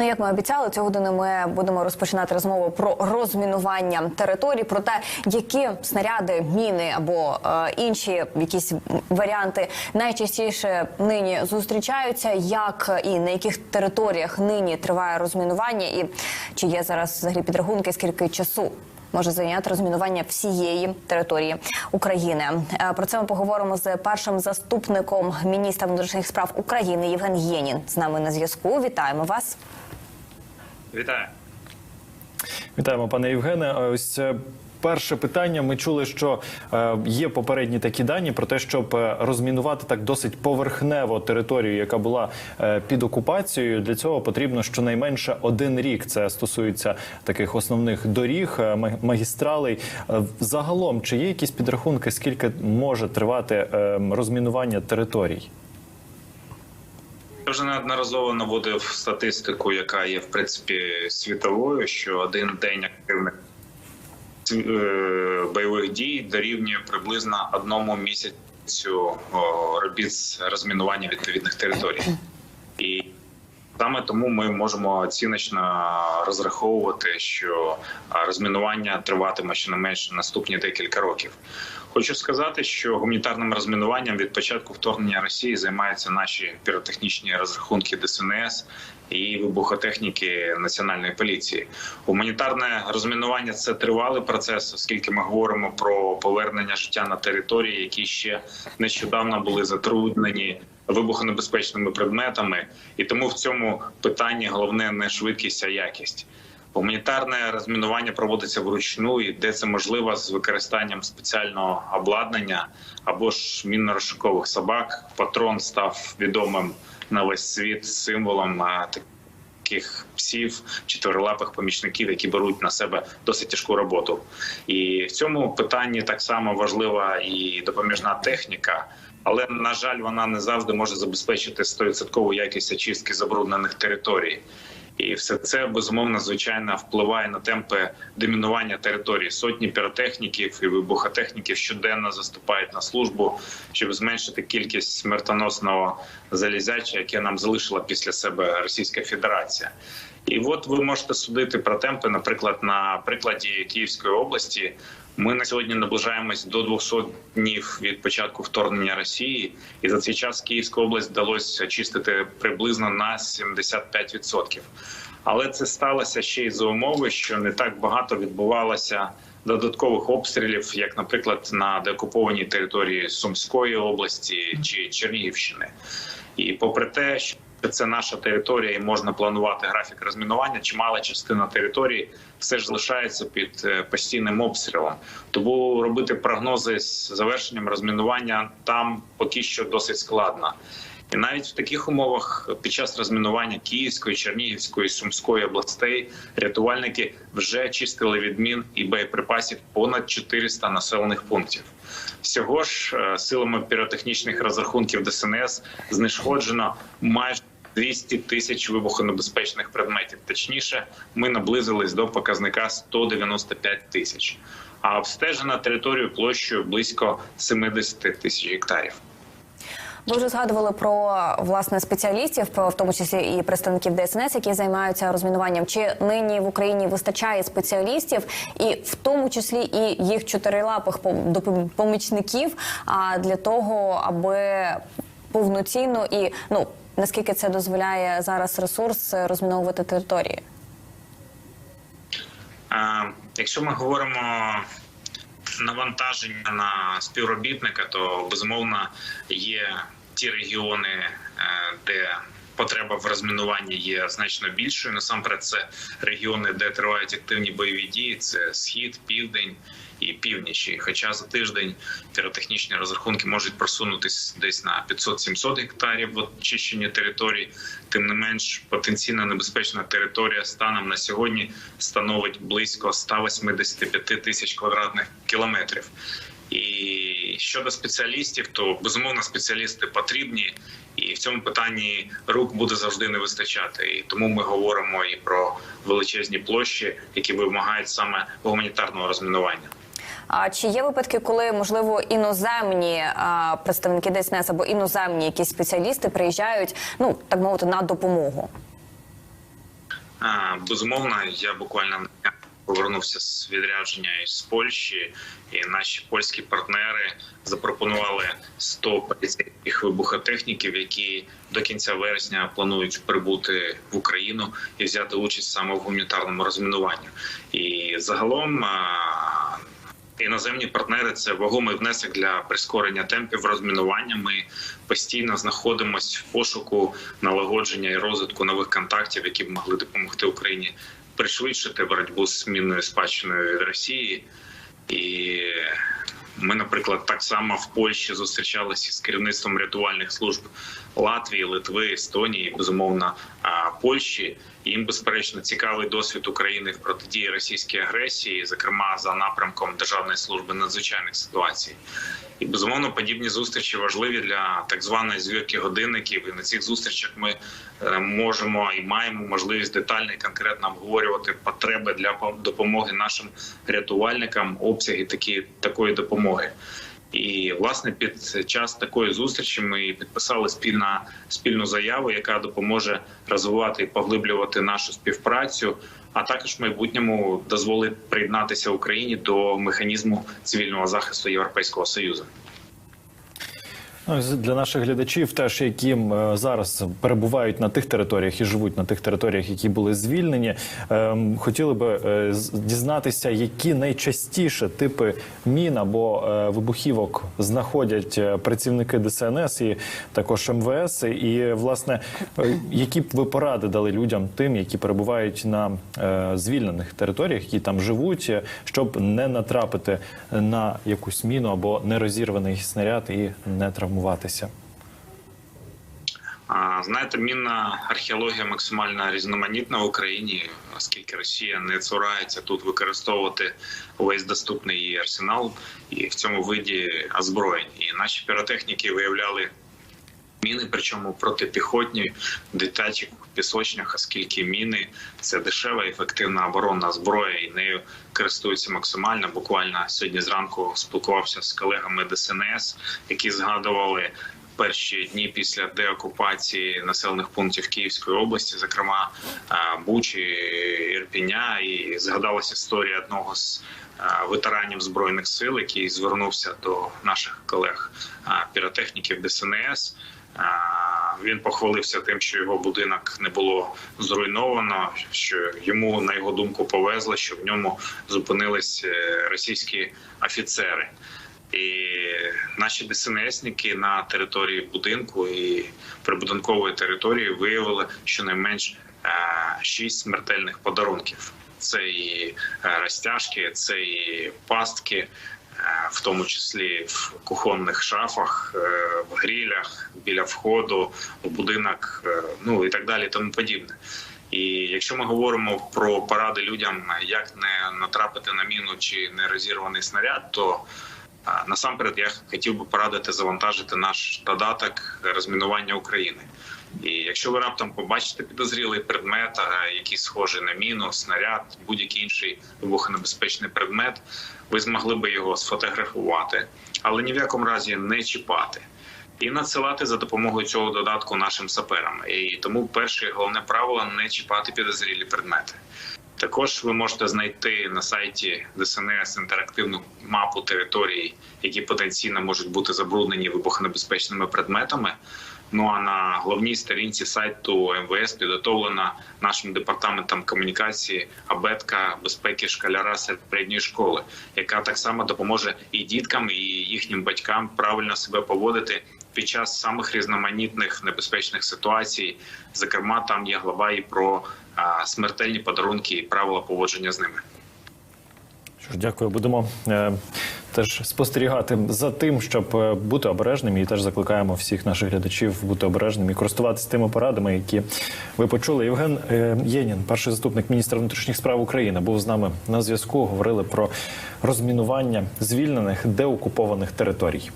Ну, як ми обіцяли, цього години ми будемо розпочинати розмову про розмінування територій, про те, які снаряди, міни або е, інші якісь варіанти найчастіше нині зустрічаються, як і на яких територіях нині триває розмінування, і чи є зараз взагалі підрахунки, скільки часу. Може зайняти розмінування всієї території України. Е, Про це ми поговоримо з першим заступником міністра внутрішніх справ України Євген Єнін. З нами на зв'язку. Вітаємо вас. Вітаю. Вітаємо, пане Євгене. Ось перше питання. Ми чули, що е, є попередні такі дані про те, щоб е, розмінувати так досить поверхнево територію, яка була е, під окупацією. Для цього потрібно щонайменше один рік. Це стосується таких основних доріг, е, магістралей. Е, Загалом, чи є якісь підрахунки, скільки може тривати е, розмінування територій? Вже неодноразово наводив статистику, яка є в принципі світовою, що один день активних е, бойових дій дорівнює приблизно одному місяцю робіт з розмінування відповідних територій. Саме тому ми можемо оціночно розраховувати, що розмінування триватиме щонайменше наступні декілька років. Хочу сказати, що гуманітарним розмінуванням від початку вторгнення Росії займаються наші піротехнічні розрахунки ДСНС і вибухотехніки національної поліції. Гуманітарне розмінування це тривалий процес, оскільки ми говоримо про повернення життя на території, які ще нещодавно були затруднені вибухонебезпечними предметами, і тому в цьому питанні головне не швидкість, а якість. Гуманітарне розмінування проводиться вручну, і де це можливо з використанням спеціального обладнання або ж мінно-розшукових собак. Патрон став відомим на весь світ символом таких псів, чотирилапих помічників, які беруть на себе досить тяжку роботу. І в цьому питанні так само важлива і допоміжна техніка. Але на жаль, вона не завжди може забезпечити 100% якість очистки забруднених територій. І все це безумовно звичайно впливає на темпи домінування території. Сотні піротехніків і вибухотехніків щоденно заступають на службу, щоб зменшити кількість смертоносного залізяча, яке нам залишила після себе Російська Федерація. І от ви можете судити про темпи, наприклад, на прикладі Київської області. Ми на сьогодні наближаємось до 200 днів від початку вторгнення Росії, і за цей час Київську область вдалося очистити приблизно на 75%. Але це сталося ще й за умови, що не так багато відбувалося додаткових обстрілів, як, наприклад, на деокупованій території Сумської області чи Чернігівщини. І попри те, що це наша територія, і можна планувати графік розмінування. Чимала частина території все ж залишається під е, постійним обстрілом. Тому робити прогнози з завершенням розмінування там поки що досить складно. І навіть в таких умовах під час розмінування Київської, Чернігівської, Сумської областей рятувальники вже чистили від мін і боєприпасів понад 400 населених пунктів. Всього ж е, силами піротехнічних розрахунків ДСНС знешкоджено майже 200 тисяч вибухонебезпечних предметів. Точніше, ми наблизились до показника 195 тисяч. А обстежена територію площею близько 70 тисяч гектарів. Ви вже згадували про власне спеціалістів, в тому числі і представників ДСНС, які займаються розмінуванням. Чи нині в Україні вистачає спеціалістів, і в тому числі і їх чотирилапих пом- помічників, а для того, аби повноцінно і ну наскільки це дозволяє зараз ресурс розміновувати території? Якщо ми говоримо навантаження на співробітника, то безумовно є ті регіони, е, де потреба в розмінуванні є значно більшою. Насамперед, це регіони, де тривають активні бойові дії. Це схід, південь і північ. Хоча за тиждень піротехнічні розрахунки можуть просунутись десь на 500-700 гектарів в очищенні територій, тим не менш потенційно небезпечна територія станом на сьогодні становить близько 185 тисяч квадратних кілометрів. І щодо спеціалістів, то безумовно спеціалісти потрібні, і в цьому питанні рук буде завжди не вистачати. І тому ми говоримо і про величезні площі, які вимагають саме гуманітарного розмінування. А чи є випадки, коли можливо іноземні а, представники ДСНС або іноземні якісь спеціалісти приїжджають, ну так мовити, на допомогу? А, Безумовно, я буквально повернувся з відрядження із Польщі, і наші польські партнери запропонували 100 поліцейських вибухотехніків, які до кінця вересня планують прибути в Україну і взяти участь саме в гуманітарному розмінуванні. І загалом. Іноземні партнери це вагомий внесок для прискорення темпів розмінування. Ми постійно знаходимося в пошуку налагодження і розвитку нових контактів, які б могли допомогти Україні пришвидшити боротьбу з мінною спадщиною від Росії. І ми, наприклад, так само в Польщі зустрічалися з керівництвом рятувальних служб Латвії, Литви, Естонії, безумовно, Польщі. Їм безперечно цікавий досвід України в протидії російській агресії, зокрема за напрямком Державної служби надзвичайних ситуацій. І безумовно подібні зустрічі важливі для так званої звірки годинників. І на цих зустрічах ми е, можемо і маємо можливість детально і конкретно обговорювати потреби для допомоги нашим рятувальникам, обсяги такі такої допомоги. І власне під час такої зустрічі ми підписали спільна спільну заяву, яка допоможе розвивати і поглиблювати нашу співпрацю, а також в майбутньому дозволить приєднатися Україні до механізму цивільного захисту Європейського союзу. Ну, для наших глядачів, теж які е, зараз перебувають на тих територіях і живуть на тих територіях, які були звільнені, ем, хотіли би е, дізнатися, які найчастіше типи мін або е, вибухівок знаходять працівники ДСНС і також МВС, і власне які б ви поради дали людям тим, які перебувають на звільнених територіях, які там живуть, щоб не натрапити на якусь міну або нерозірваний снаряд і не травмуватися. А, Знаєте, мінна археологія максимально різноманітна в Україні, оскільки Росія не цурається тут використовувати увесь доступний її арсенал і в цьому виді озброєнь. І наші піротехніки виявляли міни, причому протипіхотні дитячі пісочнях, оскільки міни це дешева ефективна оборонна зброя, і нею користуються максимально. Буквально сьогодні зранку спілкувався з колегами ДСНС, які згадували. Перші дні після деокупації населених пунктів Київської області, зокрема Бучі, Ірпіня, і згадалася історія одного з ветеранів збройних сил, який звернувся до наших колег піротехніків ДСНС. Він похвалився тим, що його будинок не було зруйновано, що йому на його думку повезло, що в ньому зупинились е, російські офіцери. І наші ДСНСники на території будинку і прибудинкової території виявили щонайменш е, шість смертельних подарунків. Це і е, розтяжки, це і пастки, в тому числі в кухонних шафах, е, в грілях, біля входу в будинок, е, ну і так далі, тому подібне. І якщо ми говоримо про поради людям, як не натрапити на міну чи не розірваний снаряд, то Насамперед, я хотів би порадити завантажити наш додаток розмінування України. І якщо ви раптом побачите підозрілий предмет, який схожий на міну, снаряд, будь-який інший вибухонебезпечний предмет, ви змогли би його сфотографувати, але ні в якому разі не чіпати. І надсилати за допомогою цього додатку нашим саперам. І тому перше головне правило не чіпати підозрілі предмети. Також ви можете знайти на сайті ДСНС інтерактивну мапу територій, які потенційно можуть бути забруднені вибухонебезпечними предметами. Ну а на головній сторінці сайту МВС підготовлена нашим департаментом комунікації абетка безпеки школяра середньої школи, яка так само допоможе і діткам, і їхнім батькам правильно себе поводити під час самих різноманітних небезпечних ситуацій. Зокрема, там є глава і про смертельні подарунки і правила поводження з ними. Що ж, дякую. Будемо е, теж спостерігати за тим, щоб е, бути обережним, і теж закликаємо всіх наших глядачів бути обережним і користуватися тими порадами, які ви почули. Євген е, Єнін, перший заступник міністра внутрішніх справ України, був з нами на зв'язку. Говорили про розмінування звільнених деокупованих територій.